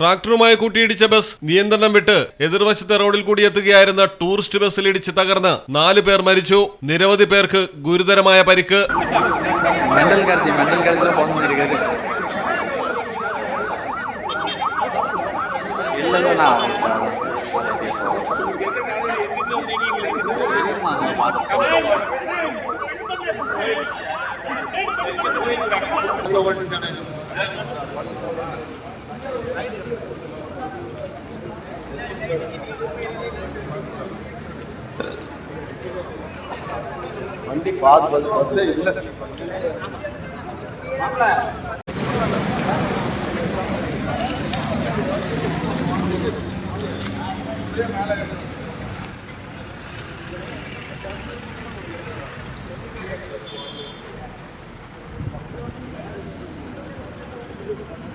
ട്രാക്ടറുമായി കൂട്ടിയിടിച്ച bus നിയന്ത്രണം വിട്ട് എതിർവശത്തെ റോഡിൽ കൂടി എത്തുകയായിരുന്ന ടൂറിസ്റ്റ് ബസ്സിൽ ഇടിച്ച് തകർന്ന് നാല് പേർ മരിച്ചു. നിരവധി പേർക്ക് ഗുരുതരമായ പരിക്ക്. வண்டி பார்த்து பஸ்ஸே இல்லை Thank you.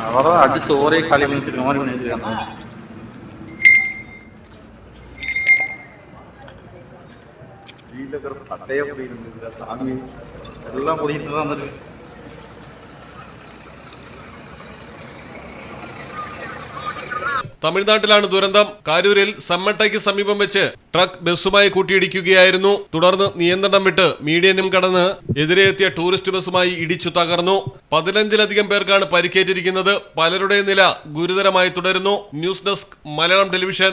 அவ்வளோதான் அடிச்சு ஓரே காலி பண்ணி வச்சிருக்க மாதிரி பண்ணி வச்சிருக்காங்க வீட்டில் இருக்கிற சட்டையே போயிட்டு இருந்தது சாமி. எல்லாம் போயிட்டு தான் வந்துருக்கு. തമിഴ്നാട്ടിലാണ് ദുരന്തം. കാരൂരിൽ സമ്മട്ടയ്ക്ക് സമീപം വെച്ച് ട്രക്ക് ബസ്സുമായി കൂട്ടിയിടിക്കുകയായിരുന്നു. തുടർന്ന് നിയന്ത്രണം വിട്ട് മീഡിയനും കടന്ന് എതിരെ എത്തിയ ടൂറിസ്റ്റ് ബസ്സുമായി ഇടിച്ചു തകർന്നു. പതിനഞ്ചിലധികം പേർക്കാണ് പരിക്കേറ്റിരിക്കുന്നത്. പലരുടെയും നില ഗുരുതരമായി തുടരുന്നു. News desk Malayalam television.